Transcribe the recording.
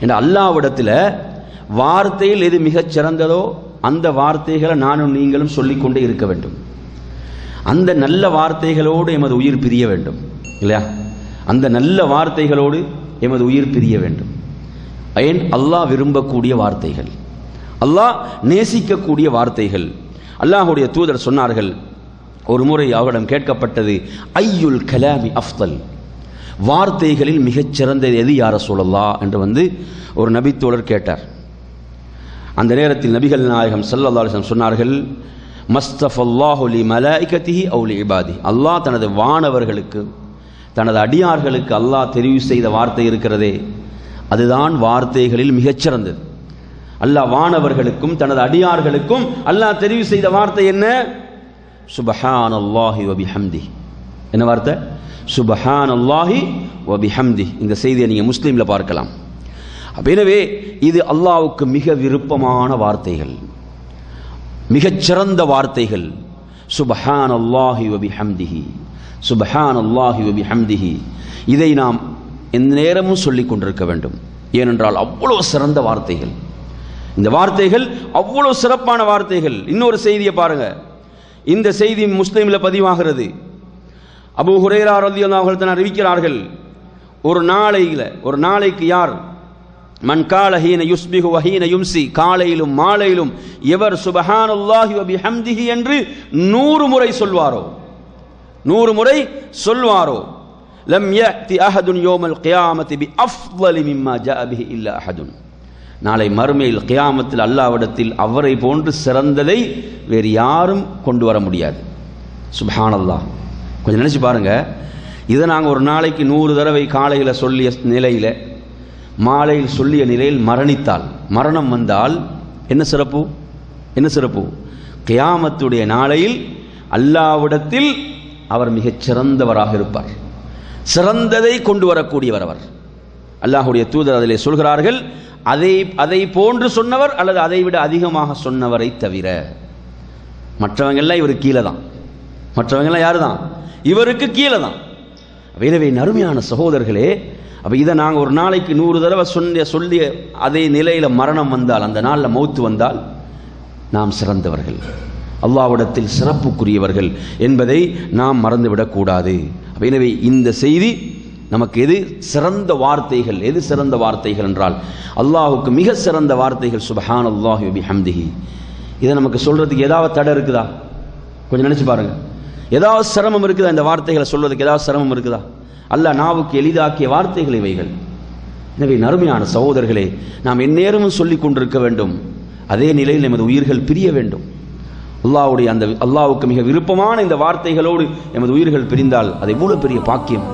என்ற அல்லாவிடத்தில் வார்த்தையில் எது மிகச் சிறந்ததோ அந்த வார்த்தைகளை நானும் நீங்களும் சொல்லிக்கொண்டே இருக்க வேண்டும். அந்த நல்ல வார்த்தைகளோடு எமது உயிர் பிரிய வேண்டும். இல்லையா? அந்த நல்ல வார்த்தைகளோடு எமது உயிர் பிரிய வேண்டும். ஏன்? அல்லாஹ் விரும்பக்கூடிய வார்த்தைகள். அல்லாஹ் நேசிக்கக்கூடிய வார்த்தைகள். அல்லாஹுடைய தூதர் சொன்னார்கள் ஒரு முறை அவரிடம் கேட்கப்பட்டது ஐயுல் கலாமி அஃப்தல் வார்த்தைகளில் மிகச்சிறந்தது எது யார சொல்லலா என்று வந்து ஒரு நபித்தோழர் கேட்டார். அந்த நேரத்தில் நபிகள் நாயகம் ஸல்லல்லாஹு சொன்னார்கள் மஸ்தஃபல்லாஹுலி லி அவுலி லி இபாதி. அல்லாஹ் தனது வானவர்களுக்கு தனது அடியார்களுக்கு அல்லாஹ் தெரிவு செய்த வார்த்தை இருக்கிறதே அதுதான் வார்த்தைகளில் மிகச்சிறந்தது அல்லாஹ் வானவர்களுக்கும் தனது அடியார்களுக்கும் அல்லாஹ் தெரிவு செய்த வார்த்தை என்ன? சுபஹான் அல்லாஹி வபிஹம்தி என்ன வார்த்தை? சுபஹான் அல்லாஹி வபிஹம்தி இந்த செய்தியை நீங்கள் முஸ்லீமில் பார்க்கலாம். அப்ப எனவே இது அல்லாவுக்கு மிக விருப்பமான வார்த்தைகள். மிகச்சிறந்த வார்த்தைகள். சுபஹான் அல்லாஹி வபிஹம்திஹி சுபஹான் அல்லாஹி வபிஹம்திஹி இதை நாம் எந்த நேரமும் சொல்லிக் கொண்டிருக்க வேண்டும். ஏனென்றால் அவ்வளோ சிறந்த வார்த்தைகள். இந்த வார்த்தைகள் அவ்வளோ சிறப்பான வார்த்தைகள். இன்னொரு செய்தியை பாருங்க. இந்த செய்தி முஸ்லீமில் பதிவாகிறது. அபு ஹுரேரா ரலியல்லாஹு அவர்கள் தான் அறிவிக்கிறார்கள். ஒரு நாளையில் ஒரு நாளைக்கு யார்? மண்காலஹீன யுஸ்பிகு வஹீன யும்சி காலையிலும் மாலையிலும் எவர் சுபஹானல்லாஹி வபி ஹம்திஹி என்று நூறு முறை சொல்வாரோ? நூறு முறை சொல்வாரோ? லம் யஅதி அஹதுன் யௌமல் கியாமத்தி பி அஃضل மிம்மா ஜாஅ பிஹி இல்லா அஹதுன். நாளை மறுமையில் கியாமத்தில் அல்லாவிடத்தில் அவரை போன்று சிறந்ததை வேறு யாரும் கொண்டு வர முடியாது. சுபஹானல்லாஹ். கொஞ்சம் நினச்சி பாருங்கள் இதை நாங்கள் ஒரு நாளைக்கு நூறு தடவை காலையில் சொல்லிய நிலையில் மாலையில் சொல்லிய நிலையில் மரணித்தால் மரணம் வந்தால் என்ன சிறப்பு? என்ன சிறப்பு? கியாமத்துடைய நாளையில் அல்லாவிடத்தில் அவர் மிகச் சிறந்தவராக இருப்பார். சிறந்ததை கொண்டு வரக்கூடியவர் அவர். அல்லாஹுடைய தூதர் அதிலே சொல்கிறார்கள் அதை அதை போன்று சொன்னவர் அல்லது அதை விட அதிகமாக சொன்னவரை தவிர மற்றவங்க எல்லாம் இவர் கீழே தான் மற்றவங்கெல்லாம் யார் யாரு தான் இவருக்கு கீழே தான் எனவே நறுமையான சகோதரர்களே அப்போ இதை நாங்கள் ஒரு நாளைக்கு நூறு தடவை சொன்ன சொல்லி அதே நிலையில் மரணம் வந்தால் அந்த நாளில் மௌத்து வந்தால் நாம் சிறந்தவர்கள். அல்லாவிடத்தில் சிறப்புக்குரியவர்கள் என்பதை நாம் மறந்துவிடக்கூடாது எனவே இந்த செய்தி நமக்கு எது சிறந்த வார்த்தைகள் எது சிறந்த வார்த்தைகள் என்றால் அல்லாஹுக்கு மிக சிறந்த வார்த்தைகள் சுபஹான் அல்லாஹி ஹம்திஹி இதை நமக்கு சொல்கிறதுக்கு ஏதாவது தடை இருக்குதா? கொஞ்சம் நினச்சி பாருங்கள் ஏதாவது சிரமம் இருக்குதா? இந்த வார்த்தைகளை சொல்வதற்கு ஏதாவது சிரமம் இருக்குதா? அல்லாஹ் நாவுக்கு எளிதாக்கிய வார்த்தைகள் இவைகள். எனவே நறுமையான சகோதரர்களே நாம் எந்நேரமும் சொல்லி கொண்டிருக்க வேண்டும். அதே நிலையில் எமது உயிர்கள் பிரிய வேண்டும். அல்லாஹ்வுடைய அந்த அல்லாவுக்கு மிக விருப்பமான இந்த வார்த்தைகளோடு எமது உயிர்கள் பிரிந்தால் அது எவ்வளோ பெரிய பாக்கியம்?